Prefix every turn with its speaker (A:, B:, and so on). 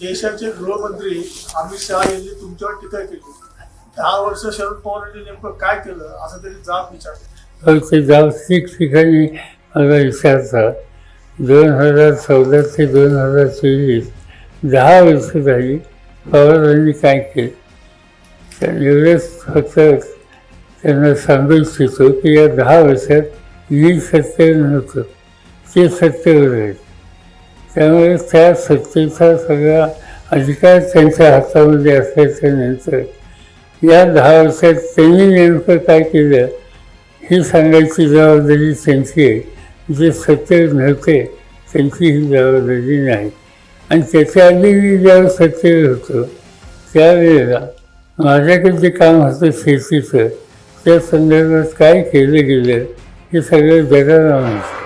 A: देशाचे गृहमंत्री अमित शहा यांनी तुमच्यावर टीका केली. दहा वर्ष शरद पवारांनी नेमकं काय केलं असं तरी जाब विचारलं.
B: फक्त जाऊ ठिकठिकाणी मला विचारतात दोन हजार चौदा ते दोन हजार चोवीस दहा वर्ष झाली पवारांनी काय केलं? एवढंच फक्त त्यांना सांगू इच्छितो की या दहा वर्षात मी सत्य नव्हतं ते सत्तेवर आहेत त्यामुळे त्या सत्तेचा सगळा अधिकार त्यांच्या हातामध्ये असल्याच्यानंतर या दहा वर्षात त्यांनी नेमकं काय केलं ही सांगायची जबाबदारी त्यांची आहे. जे सत्य नव्हते त्यांची ही जबाबदारी नाही. आणि त्याच्या आधी मी ज्यावेळेस सत्तेवर होतो त्यावेळेला माझ्याकडे जे काम होतं शेतीचं त्या संदर्भात काय केलं गेलं हे सगळं जगाला माहिती.